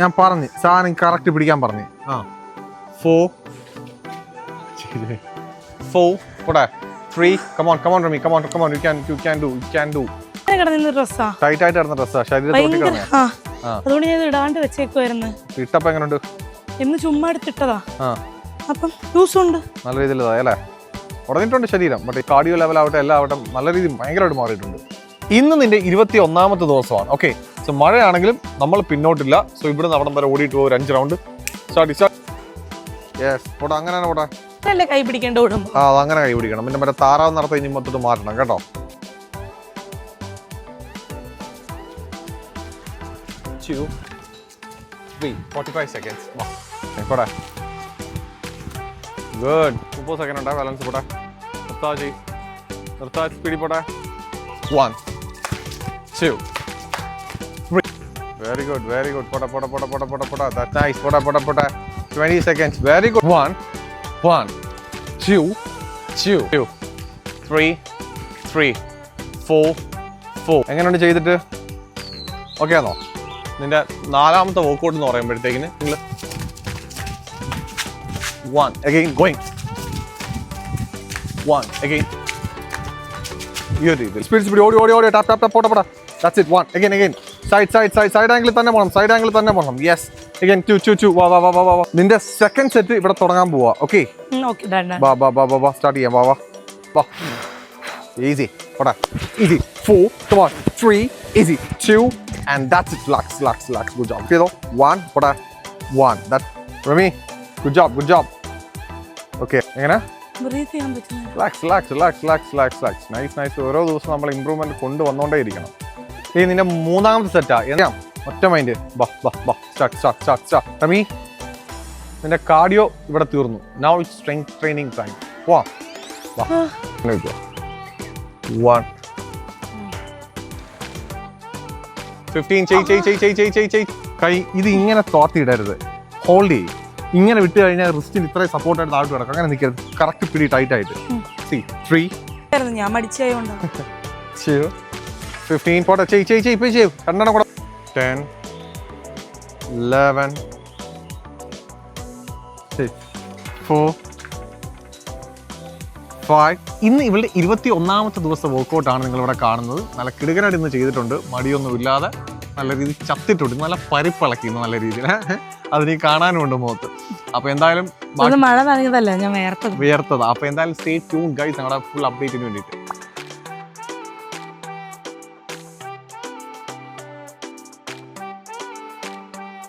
ഞാൻ പറഞ്ഞു സാധനം കറക്റ്റ് പിടിക്കാൻ പറഞ്ഞു. ആ. ഫോ ഫോ പോട്ടെ three come on come on Rami come on come on you can you can do you can do tight ആയിട്ട് ഇടുന്ന ഡ്രസ്സാ ശരീരത്തിൽ. അതുകൊണ്ട് ഞാൻ ഇടാണ്ട് വെച്ചേക്കുവായിരുന്നു. ഇട്ടപ്പോ എങ്ങനെയുണ്ട് എന്ന് ചുമ്മാ എടുത്തിട്ടതാ. ആ. അപ്പം യൂസും ഉണ്ട് നല്ല രീതിയിൽ അല്ലേ? ഉടനിട്ടുണ്ട് ശരീരം. ബട്ട് കാർഡിയോ ലെവൽ ആവട്ടെ എല്ലാം ആവട്ടെ നല്ല രീതിയിൽ ഭയങ്കരമായിട്ട് മാറിയിട്ടുണ്ട്. ഇന്ന് നിന്റെ ഇരുപത്തി ഒന്നാമത്തെ ദിവസമാണ്. ഓക്കെ സോ മഴയാണെങ്കിലും നമ്മൾ പിന്നോട്ടില്ല. സോ ഇവിടെ അവിടം വരെ ഓടിയിട്ട് പോകും ഒരു അഞ്ച് റൗണ്ട് സ്റ്റാർട്ട് സ്റ്റാർട്ട് യെസ് പോട്ടെ അങ്ങനെ തന്നെ പോട്ടെ നല്ല കൈ പിടിക്കേണ്ട ഓടുമ്പോ ആ അത് കൈ പിടിക്കണം. പിന്നെ മറ്റേ താറാവ് നടത്തി ഇനി മൊത്തത്തിൽ മാറ്റണം കേട്ടോ. Two, three, 45 seconds. പോടാ. ഗുഡ് മുപ്പത് സെക്കൻഡ് ഉണ്ടാ ബാലൻസ് പോട്ടെ നിർത്താ ചെയ് നിർത്താ സ്പീഡിൽ പോട്ടെ one two three very good very good Pota, pota, പോട്ടെ പോട്ടെ pota, pota. ദാറ്റ് നൈസ് പോട്ടെ പോട്ടെ പോട്ടെ twenty seconds very good two, one two, two two three three four four എങ്ങനെയുണ്ട് ചെയ്തിട്ട്? ഓക്കെ ആണോ? നിന്റെ നാലാമത്തെ വോക്കൗട്ട് എന്ന് പറയുമ്പോഴത്തേക്കിന് നിങ്ങൾ one again going one again ഈ ഒരു രീതിയിൽ സ്പീഡ് സ്പീഡ് ഓടി ഓടി ഓടി. ടാപ്പ് ടാപ്പ് ടാപ്പ് പോട്ടെ പോട്ടെ that's it one again again side side side side ആംഗിളിൽ തന്നെ പോകണം സൈഡ് ആംഗിളിൽ തന്നെ പോകണം yes again two two two വാ വാ വാ വാ നിന്റെ സെക്കൻഡ് സെറ്റ് ഇവിടെ തുടങ്ങാൻ പോവാ. ഓക്കെ വാ വാ വാ വാ വാ. സ്റ്റാർട്ട് ചെയ്യാം. വാ വാ. വാ. ഈസി ഓടാ easy four come on three easy two and that's it lax lax lax good job ചെയ്തോ വൺ ഓടാ one that Rami good job good job okay എങ്ങനെ? ബ്രീത്ത് ചെയ്യാൻ പറ്റുന്നു relax relax relax relax relax relax nice nice ഓരോ ദിവസം നമ്മൾ improvement കൊണ്ടുവന്നോണ്ടേ ഇരിക്കണം. ഈ നിന്റെ മൂന്നാമത്തെ സെറ്റാ എന്താ? ഒറ്റ മൈൻഡ് ബാ ബാ ബാ. റമി നിന്റെ കാർഡിയോ ഇവിടെ തീർന്നു. നൗ സ്ട്രെങ്ത് ട്രെയിനിങ് ടൈം വാ വാ വൺ ഫിഫ്റ്റീൻ ചെയ് ചെയ് ചെയ് ചെയ് ചെയ് ചെയ് ചെയ്. കൈ ഇത് ഇങ്ങനെ തോത്തിയിടരുത് ഹോൾഡ് ചെയ്യും. ഇങ്ങനെ വിട്ട് കഴിഞ്ഞാൽ റിസ്റ്റിന് ഇത്രയും സപ്പോർട്ടായിട്ട് താഴ്ത്തു കിടക്കും. അങ്ങനെ നിൽക്കരുത്. കറക്റ്റ് പിടി ടൈറ്റ് ആയിട്ട്. സി ത്രീ ഞാൻ മടിച്ചായോ ടു ഫിഫ്റ്റീൻ പോട്ടെ ചെയ് ചെയ് ചെയ് ഇപ്പം ചെയ്യും. രണ്ടെണ്ണം കൂടെ. ടെൻ ലെവൻ ഫോർ ഫൈവ് ഇന്ന് ഇവളുടെ ഇരുപത്തി ഒന്നാമത്തെ ദിവസം വർക്കൗട്ടാണ് നിങ്ങളിവിടെ കാണുന്നത്. നല്ല കിടുകനായിട്ട് ഇന്ന് ചെയ്തിട്ടുണ്ട്. മടിയൊന്നും ഇല്ലാതെ നല്ല രീതിയിൽ ചത്തിട്ടുണ്ട്. നല്ല പരിപ്പിളക്കിന്ന് നല്ല രീതിയിൽ. അതിന് കാണാനുമുണ്ട് മുഖത്ത്. അപ്പൊ എന്തായാലും മഴ നനഞ്ഞതല്ല? ഞാൻ വിയർത്തത്. അപ്പൊ എന്തായാലും സ്റ്റേ ട്യൂൺ ഗൈസ് ഞങ്ങളുടെ ഫുൾ അപ്ഡേറ്റിന് വേണ്ടിയിട്ട്.